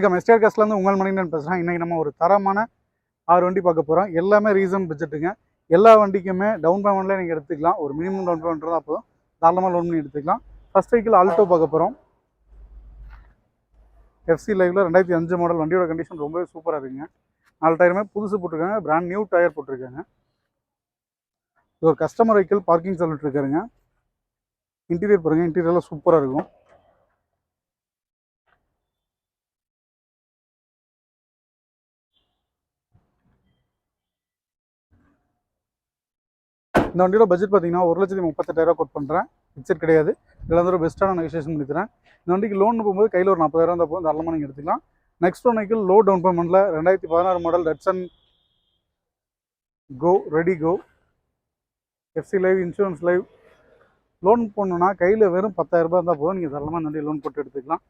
வணக்கம் எஸ்டேர் காஸ்ட்லேருந்து உங்கள் மணிகண்டன் பேசுகிறேன் இன்றைக்கி நம்ம ஒரு தரமான ஆறு வண்டி பார்க்க போகிறோம் எல்லாமே ரீசன் பட்ஜெட்டுங்க எல்லா வண்டிக்குமே டவுன் பேமெண்ட்லேயே நீங்கள் எடுத்துக்கலாம். ஒரு மினிமம் டவுன் பேமெண்ட் தான் போதும். தாராளமாக லோன் பண்ணி எடுத்துக்கலாம். ஃபஸ்ட் வெஹிக்கிள் ஆல்டோ பார்க்க போகிறோம் எஃப்சி லைவில் ரெண்டாயிரத்தி அஞ்சு மாடல் வண்டியோட கண்டிஷன் ரொம்பவே சூப்பராக இருக்குங்க. நாலு டயருமே புதுசு போட்டிருக்காங்க. பிராண்ட் நியூ டயர் போட்டிருக்காங்க. இது ஒரு கஸ்டமர் வெஹிக்கிள் பார்க்கிங் சொல்லிட்டு இருக்காருங்க. இன்டீரியர் பாருங்கள் இன்டீரியர்லாம் சூப்பராக இருக்கும். இந்த வண்டியோட பட்ஜெட் பார்த்தீங்கன்னா ஒரு லட்சத்தி முப்பத்தெட்டாயிரம் கோட் பண்ணுறேன் பிக்சர் கிடையாது. இதில் வந்து ஒரு பெஸ்ட்டான நெகோசியேஷன் பண்ணி இந்த வண்டிக்கு லோன் போகும்போது கையில் ஒரு நாற்பதாயிரம் தான் போகும் தாராளமாக நீங்கள் எடுத்துக்கலாம். நெக்ஸ்ட் ஒன் லோ டவுன் பேமெண்ட்டில் ரெண்டாயிரத்தி பதினாறு model Datsun go ready go FC live insurance live loan போடணுன்னா கையில் வெறும் பத்தாயிரரூபா இருந்தால் போதும். நீங்கள் தாராளமாக இந்த வண்டி லோன் போட்டு எடுத்துக்கலாம்.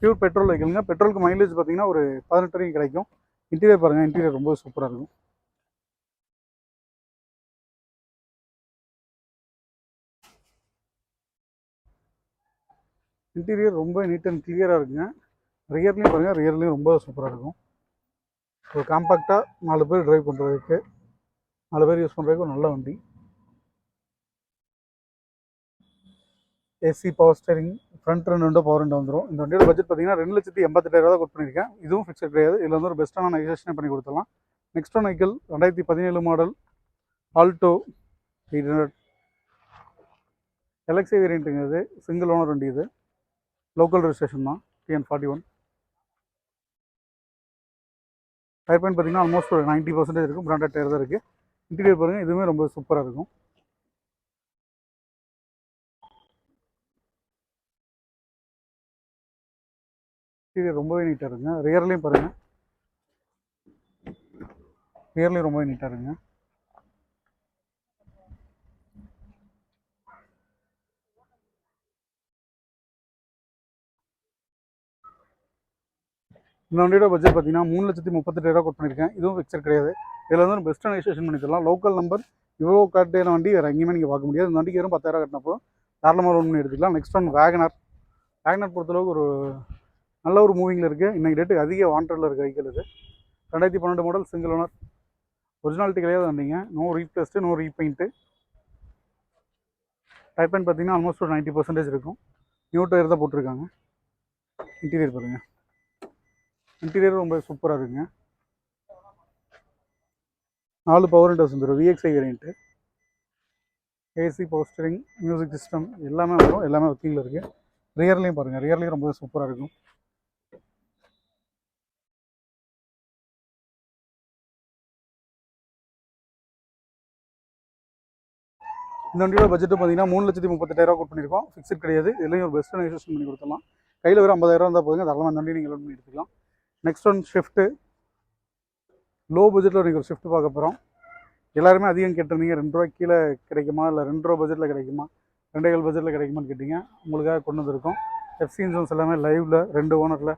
பியூர் பெட்ரோல் வெஹிக்கிளுங்க பெட்ரோலுக்கு மைலேஜ் பார்த்தீங்கன்னா ஒரு பதினெட்டு வரைக்கும் கிடைக்கும். இன்டீரியர் பாருங்கள் இன்டீரியர் ரொம்ப சூப்பராக இருக்கும். இன்டீரியர் ரொம்ப நீட் அண்ட் கிளியராக இருக்குங்க. ரியர்லேயும் பாருங்கள் ரியர்லேயும் ரொம்ப சூப்பராக இருக்கும். ஒரு காம்பேக்டாக நாலு பேர் டிரைவ் பண்ணுறதுக்கு நாலு பேர் யூஸ் பண்ணுறதுக்கு ஒரு நல்ல வண்டி. ஏசி பவர் ஸ்டேரிங் ஃப்ரண்ட் ரெண்டு ரெண்டு பவர் ரெண்டு வந்துடும் இந்த வண்டியோட பட்ஜெட் பார்த்தீங்கன்னா ரெண்டு லட்சத்தி எண்பத்தெட்டாயிரம் தான் கொட் பண்ணியிருக்கேன். இதுவும் ஃபிக்ஸட் கிடையாது. இதில் வந்து ஒரு பெஸ்ட்டான நெகோசியேஷன் பண்ணி கொடுத்துடலாம். நெக்ஸ்ட் ஒன் வெஹிக்கிள் ரெண்டாயிரத்தி பதினேழு model Alto eight hundred LXI வேரியண்ட்டுங்க இது. சிங்கிள் ஓனர் வண்டி இது. லோக்கல் ரிஜிஸ்ட்ரேஷன் தான் TN forty one. Tyre point பார்த்தீங்கன்னா ஆல்மோஸ்ட் ஒரு நைன்ட்டி பர்சன்டேஜ் இருக்கும் பிராண்டட் டயர் தான் இருக்குது இன்டீரியர் பாருங்கள் இதுவுமே ரொம்ப சூப்பராக இருக்கும். இன்டீரியர் ரொம்பவே நீட்டாக இருக்குங்க. ரியர்லேயும் பாருங்கள் ரியர்லேயும் ரொம்பவே நீட்டாக இருக்குங்க. இந்த வண்டியோட பட்ஜெட் பார்த்தீங்கன்னா மூணு லட்சத்தி முப்பத்தெட்டாயிரம் கொட் பண்ணியிருக்கேன் இதுவும் ஃபிக்சர் கிடையாது. இதில் வந்து பெஸ்ட் பெஸ்ட்டான ரெஜிஸ்ட்ரேஷன் பண்ணி தரலாம். லோக்கல் நம்பர் இவ்வளோ காட்டின வண்டி வேறு எங்கேயுமே நீங்கள் பார்க்க முடியாது. இந்த வண்டிக்கு வெறும் பத்தாயிரம் கட்டினப்போ தாராளமாக லோன் பண்ணி எடுத்துக்கலாம். நெக்ஸ்ட் ஒன் வேகனர் வேகனர் பொறுத்தளவுக்கு ஒரு நல்ல ஒரு மூவிங்கில் இருக்குது இன்றைக்கி டேட்டு அதிக வாண்டரில் இருக்குது வெஹிக்கிள் இது. ரெண்டாயிரத்தி பன்னெண்டு மாடல் சிங்கிள் ஓனர் ஒரிஜினாலிட்டி கிடையாது வண்டிங்க. No replaced no repaint tyre and பார்த்தீங்கன்னா ஆல்மோஸ்ட் ஒரு நைன்ட்டி பர்சன்டேஜ் இருக்கும். நியூ டயர் தான் போட்டிருக்காங்க. இன்டீரியர் பாருங்கள் இன்டீரியர் ரொம்ப சூப்பராக இருக்குங்க. நாலு பவர் விண்டோஸ் வந்துடும் VXI variant AC power steering music system எல்லாமே வரும். எல்லாமே ஒத்திங்கில் இருக்குது ரியர்லேயும் பாருங்கள் ரியர்லேயும் ரொம்ப சூப்பராக இருக்கும். இந்த வண்டியோட பட்ஜெட்டு பார்த்தீங்கன்னா மூணு லட்சத்தி முப்பத்தெட்டாயிரம் கோட் பண்ணியிருக்கோம் ஃபிக்ஸட் கிடையாது. இதுலேயும் ஒரு பெஸ்ட் நெகோசியேஷன் பண்ணி கொடுத்துடலாம். கையில் வெறும் ஐம்பதாயிரம் இருந்தால் போதுங்க. தாராளமாக இந்த வண்டி நீங்கள் லோன் பண்ணி எடுத்துக்கலாம். நெக்ஸ்ட் ஒன் ஷிஃப்ட்டு லோ பட்ஜெட்டில் நீங்கள் ஒரு ஷிஃப்ட் பார்க்க போகிறோம் எல்லாருமே அதிகம் கேட்டிருந்தீங்க. ரெண்டு ரூபா கீழே கிடைக்குமா? இல்லை ரெண்டு ரூபா பட்ஜெட்டில் கிடைக்குமா? ரெண்டே கால் பட்ஜெட்டில் கிடைக்குமான்னு கேட்டிங்க. உங்களுக்காக கொண்டு வந்திருக்கோம். எஃப்சி இன்சூரன்ஸ் எல்லாமே லைவில் ரெண்டு ஓனரில்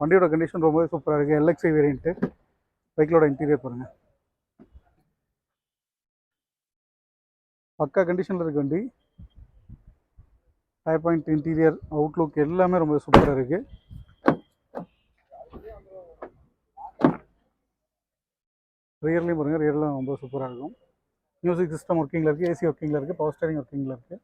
வண்டியோட கண்டிஷன் ரொம்பவே சூப்பராக இருக்குது எல்எக்ஸி வேரியண்ட்டு பைக்கிலோட இன்டீரியர் பாருங்கள் பக்கா கண்டிஷனில் இருக்க வண்டி. ஃபைவ் பாயிண்ட் இன்டீரியர் அவுட்லுக் எல்லாமே ரொம்ப சூப்பராக இருக்குது ரியர்லேயும் பாருங்கள் ரியர்லாம் ரொம்ப சூப்பராக இருக்கும். மியூசிக் சிஸ்டம் ஒர்க்கிங்கில் இருக்குது ஏசி ஒர்க்கிங்கில் இருக்குது பவர் ஸ்டேரிங் ஒர்க்கிங்கில் இருக்குது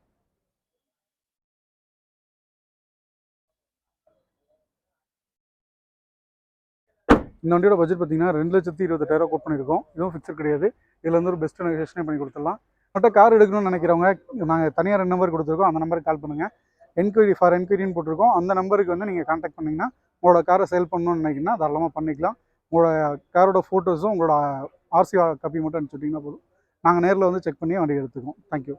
இந்த வண்டியோட பட்ஜெட் பார்த்தீங்கன்னா ரெண்டு லட்சத்தி இருபத்தெட்டாயிரம் கோட் பண்ணியிருக்கோம் இதுவும் ஃபிக்ஸர் கிடையாது. இதில் வந்து ஒரு பெஸ்ட் நெகோசியேஷனே பண்ணி கொடுத்துடலாம். மட்டும் கார் எடுக்கணும்னு நினைக்கிறவங்க நாங்கள் தனியாக ரெண்டு நம்பர் கொடுத்துருக்கோம். அந்த நம்பருக்கு கால் பண்ணுங்கள் என்கொயரி ஃபார் என்கொயரின்னு போட்டிருக்கோம். அந்த நம்பருக்கு வந்து நீங்கள் கான்டாக்ட் பண்ணிங்கன்னா உங்களோட காரை சேல் பண்ணணும்னு நினைக்கிங்கன்னா தாராளமாக பண்ணிக்கலாம். உங்களோட காரோட ஃபோட்டோஸும் உங்களோட ஆர்சி காப்பி மட்டும் அனுப்பிச்சுட்டிங்கன்னா போதும். நாங்கள் நேரில் வந்து செக் பண்ணி வண்டி எடுத்துக்குவோம். தேங்க்யூ